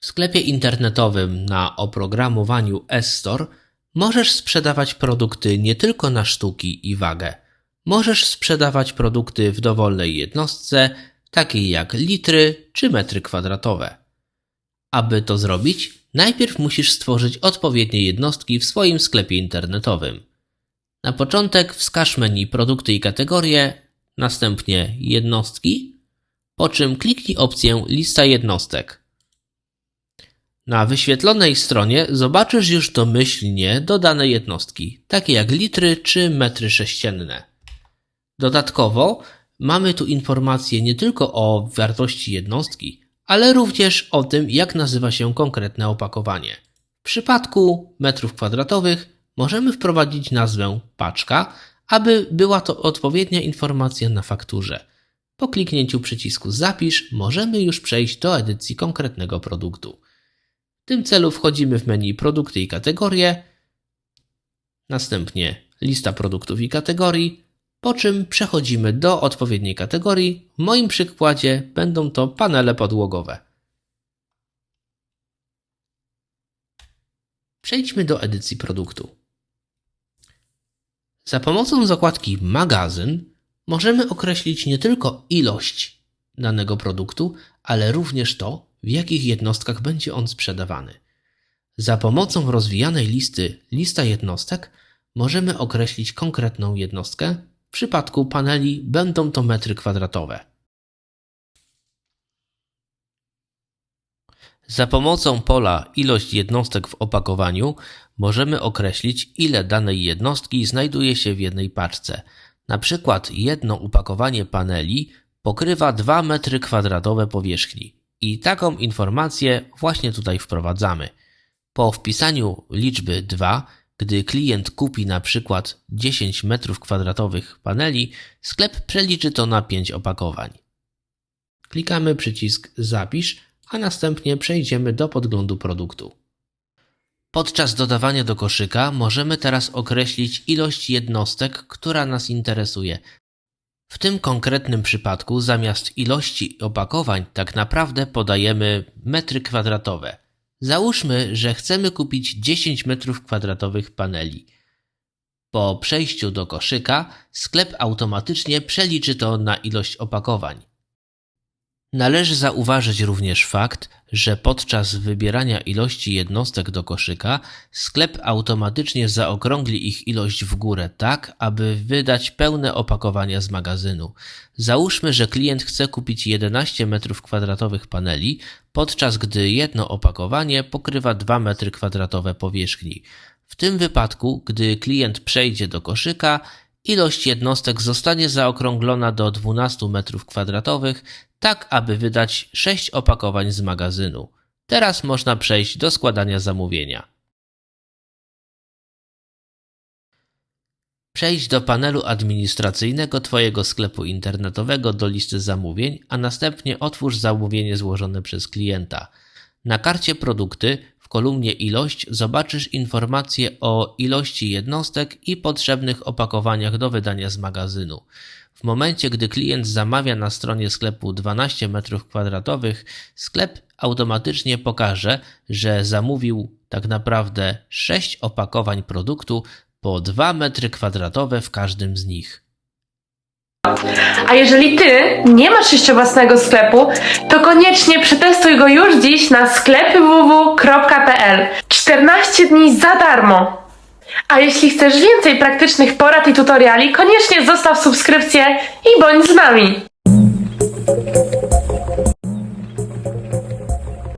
W sklepie internetowym na oprogramowaniu S-Store możesz sprzedawać produkty nie tylko na sztuki i wagę. Możesz sprzedawać produkty w dowolnej jednostce, takiej jak litry czy metry kwadratowe. Aby to zrobić, najpierw musisz stworzyć odpowiednie jednostki w swoim sklepie internetowym. Na początek wskaż menu produkty i kategorie, następnie jednostki, po czym kliknij opcję lista jednostek. Na wyświetlonej stronie zobaczysz już domyślnie dodane jednostki, takie jak litry czy metry sześcienne. Dodatkowo mamy tu informacje nie tylko o wartości jednostki, ale również o tym, jak nazywa się konkretne opakowanie. W przypadku metrów kwadratowych możemy wprowadzić nazwę paczka, aby była to odpowiednia informacja na fakturze. Po kliknięciu przycisku Zapisz możemy już przejść do edycji konkretnego produktu. W tym celu wchodzimy w menu Produkty i kategorie, następnie lista produktów i kategorii, po czym przechodzimy do odpowiedniej kategorii. W moim przykładzie będą to panele podłogowe. Przejdźmy do edycji produktu. Za pomocą zakładki Magazyn możemy określić nie tylko ilość danego produktu, ale również to, w jakich jednostkach będzie on sprzedawany. Za pomocą rozwijanej listy lista jednostek możemy określić konkretną jednostkę. W przypadku paneli będą to metry kwadratowe. Za pomocą pola ilość jednostek w opakowaniu możemy określić, ile danej jednostki znajduje się w jednej paczce. Na przykład jedno opakowanie paneli pokrywa 2 metry kwadratowe powierzchni. I taką informację właśnie tutaj wprowadzamy. Po wpisaniu liczby 2, gdy klient kupi na przykład 10 metrów kwadratowych paneli, sklep przeliczy to na 5 opakowań. Klikamy przycisk Zapisz, a następnie przejdziemy do podglądu produktu. Podczas dodawania do koszyka możemy teraz określić ilość jednostek, która nas interesuje. W tym konkretnym przypadku zamiast ilości opakowań tak naprawdę podajemy metry kwadratowe. Załóżmy, że chcemy kupić 10 metrów kwadratowych paneli. Po przejściu do koszyka sklep automatycznie przeliczy to na ilość opakowań. Należy zauważyć również fakt, że podczas wybierania ilości jednostek do koszyka sklep automatycznie zaokrągli ich ilość w górę tak, aby wydać pełne opakowania z magazynu. Załóżmy, że klient chce kupić 11 m2 paneli, podczas gdy jedno opakowanie pokrywa 2 m2 powierzchni. W tym wypadku, gdy klient przejdzie do koszyka, Ilość jednostek zostanie zaokrąglona do 12 m2, tak aby wydać 6 opakowań z magazynu. Teraz można przejść do składania zamówienia. Przejdź do panelu administracyjnego Twojego sklepu internetowego do listy zamówień, a następnie otwórz zamówienie złożone przez klienta. Na karcie produkty kolumnie ilość zobaczysz informacje o ilości jednostek i potrzebnych opakowaniach do wydania z magazynu. W momencie, gdy klient zamawia na stronie sklepu 12 m2, sklep automatycznie pokaże, że zamówił tak naprawdę 6 opakowań produktu po 2 m2 w każdym z nich. A jeżeli ty nie masz jeszcze własnego sklepu, to koniecznie przetestuj go już dziś na sklepy.www.pl 14 dni za darmo. A jeśli chcesz więcej praktycznych porad i tutoriali, koniecznie zostaw subskrypcję i bądź z nami.